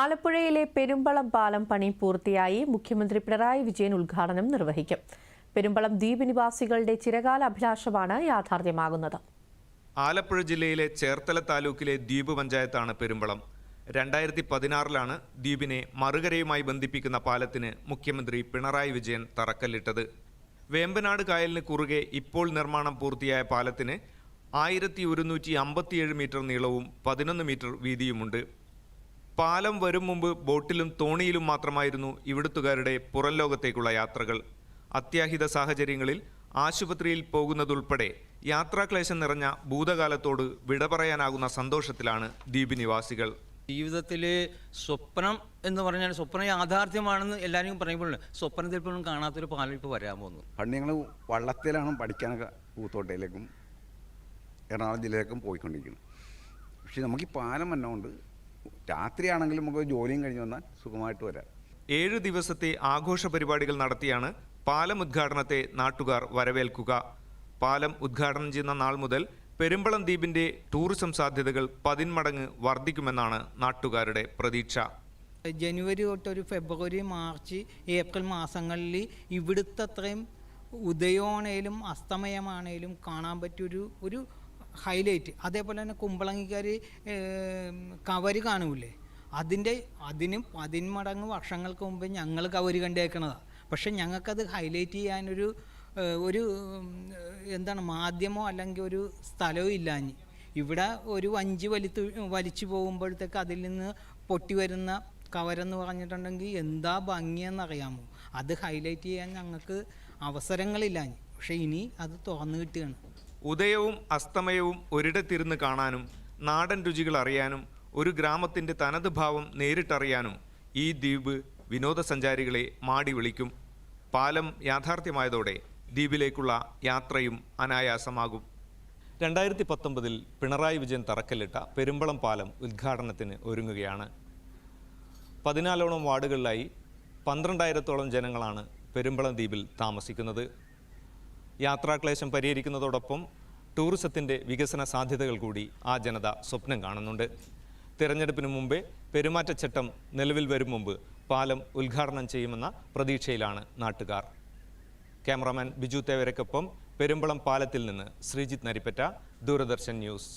ആലപ്പുഴയിലെ പെരുമ്പളം പാലം പണി പൂർത്തിയായി മുഖ്യമന്ത്രി പിണറായി വിജയൻ ഉദ്ഘാടനം നിർവഹിക്കും. പെരുമ്പളം ദ്വീപ് നിവാസികളുടെ ചിരകാല അഭിലാഷമാണ് യാഥാർത്ഥ്യമാകുന്നത്. ആലപ്പുഴ ജില്ലയിലെ ചേർത്തല താലൂക്കിലെ ദ്വീപ് പഞ്ചായത്താണ് പെരുമ്പളം. രണ്ടായിരത്തി പതിനാറിലാണ് ദ്വീപിനെ മറുകരയുമായി ബന്ധിപ്പിക്കുന്ന പാലത്തിന് മുഖ്യമന്ത്രി പിണറായി വിജയൻ തറക്കല്ലിട്ടത്. വേമ്പനാട് കായലിന് കുറുകെ ഇപ്പോൾ നിർമ്മാണം പൂർത്തിയായ പാലത്തിന് ആയിരത്തി ഒരുന്നൂറ്റി അമ്പത്തിയേഴ് മീറ്റർ നീളവും പതിനൊന്ന് മീറ്റർ വീതിയുമുണ്ട്. പാലം വരും മുമ്പ് ബോട്ടിലും തോണിയിലും മാത്രമായിരുന്നു ഇവിടുത്തുകാരുടെ പുറം ലോകത്തേക്കുള്ള യാത്രകൾ. അത്യാഹിത സാഹചര്യങ്ങളിൽ ആശുപത്രിയിൽ പോകുന്നതുൾപ്പെടെ യാത്രാക്ലേശം നിറഞ്ഞ ഭൂതകാലത്തോട് വിട പറയാനാകുന്ന സന്തോഷത്തിലാണ് ദ്വീപ് നിവാസികൾ ജീവിതത്തിൽ സ്വപ്നം എന്ന് പറഞ്ഞാൽ സ്വപ്നം യാഥാർത്ഥ്യമാണെന്ന് എല്ലാവരും പറയുമ്പോൾ സ്വപ്നത്തിൽ പോലും കാണാത്തൊരു പാലം ഇപ്പോൾ വരാൻ പോകുന്നു. പണ്ട് ഞങ്ങൾ വള്ളത്തിലാണ് പഠിക്കാനൊക്കെ പൂത്തോട്ടയിലേക്കും എറണാകുളം ജില്ലയിലേക്കും പോയിക്കൊണ്ടിരിക്കുന്നത്. പക്ഷേ നമുക്ക് ഈ പാലം വന്നതുകൊണ്ട് രാത്രിയാണെങ്കിലും നമുക്ക് ജോലിയും കഴിഞ്ഞ് വന്നാൽ സുഖമായിട്ട് വരാം. ഏഴ് ദിവസത്തെ ആഘോഷ പരിപാടികൾ നടത്തിയാണ് പാലം ഉദ്ഘാടനത്തെ നാട്ടുകാർ വരവേൽക്കുക. പാലം ഉദ്ഘാടനം ചെയ്യുന്ന നാൾ മുതൽ പെരുമ്പളം ദ്വീപിന്റെ ടൂറിസം സാധ്യതകൾ പതിന്മടങ്ങ് വർദ്ധിക്കുമെന്നാണ് നാട്ടുകാരുടെ പ്രതീക്ഷ. ജനുവരി തൊട്ട് ഒരു ഫെബ്രുവരി മാർച്ച് ഏപ്രിൽ മാസങ്ങളിൽ ഇവിടുത്തെ അത്രയും ഉദയമാണേലും അസ്തമയമാണേലും കാണാൻ പറ്റിയൊരു ഒരു ഹൈലൈറ്റ് അതേപോലെ തന്നെ കുമ്പളങ്ങിക്കാർ കവര് കാണൂലേ? അതിന്റെ അതിന് പതിന്മടങ്ങ് വർഷങ്ങൾക്ക് മുമ്പ് ഞങ്ങൾ കവര് കണ്ടേക്കണതാണ് പക്ഷെ ഞങ്ങൾക്കത് ഹൈലൈറ്റ് ചെയ്യാനൊരു ഒരു എന്താണ് മാധ്യമോ അല്ലെങ്കിൽ ഒരു സ്ഥലവും ഇല്ലാഞ്ഞ്. ഇവിടെ ഒരു വഞ്ചി വലിത്ത് വലിച്ചു പോകുമ്പോഴത്തേക്ക് അതിൽ നിന്ന് പൊട്ടി വരുന്ന കവരെന്ന് പറഞ്ഞിട്ടുണ്ടെങ്കിൽ എന്താ ഭംഗിയെന്നറിയാമോ? അത് ഹൈലൈറ്റ് ചെയ്യാൻ ഞങ്ങൾക്ക് അവസരങ്ങളില്ലാഞ്ഞ്. പക്ഷേ ഇനി അത് തുറന്നു കിട്ടുകയാണ്. ഉദയവും അസ്തമയവും ഒരിടത്തിരുന്ന് കാണാനും നാടൻ രുചികൾ അറിയാനും ഒരു ഗ്രാമത്തിന്റെ തനത് ഭാവം നേരിട്ടറിയാനും ഈ ദ്വീപ് വിനോദസഞ്ചാരികളെ മാടി വിളിക്കും. പാലം യാഥാർത്ഥ്യമായതോടെ ദ്വീപിലേക്കുള്ള യാത്രയും അനായാസമാകും. രണ്ടായിരത്തി പത്തൊമ്പതിൽ പിണറായി വിജയൻ തറക്കല്ലിട്ട പെരുമ്പളം പാലം ഉദ്ഘാടനത്തിന് ഒരുങ്ങുകയാണ്. പതിനാലോളം വാർഡുകളിലായി പന്ത്രണ്ടായിരത്തോളം ജനങ്ങളാണ് പെരുമ്പളം ദ്വീപിൽ താമസിക്കുന്നത്. യാത്രാക്ലേശം പരിഹരിക്കുന്നതോടൊപ്പം ടൂറിസത്തിന്റെ വികസന സാധ്യതകൾ കൂടി ആ ജനത സ്വപ്നം കാണുന്നുണ്ട്. തിരഞ്ഞെടുപ്പിന് മുമ്പേ പെരുമാറ്റച്ചട്ടം നിലവിൽ വരും മുമ്പ് പാലം ഉദ്ഘാടനം ചെയ്യുമെന്ന പ്രതീക്ഷയിലാണ് നാട്ടുകാർ. ക്യാമറമാൻ ബിജു തേവരക്കൊപ്പം പെരുമ്പളം പാലത്തിൽ നിന്ന് ശ്രീജിത്ത് നരിപ്പറ്റ ദൂരദർശൻ ന്യൂസ്.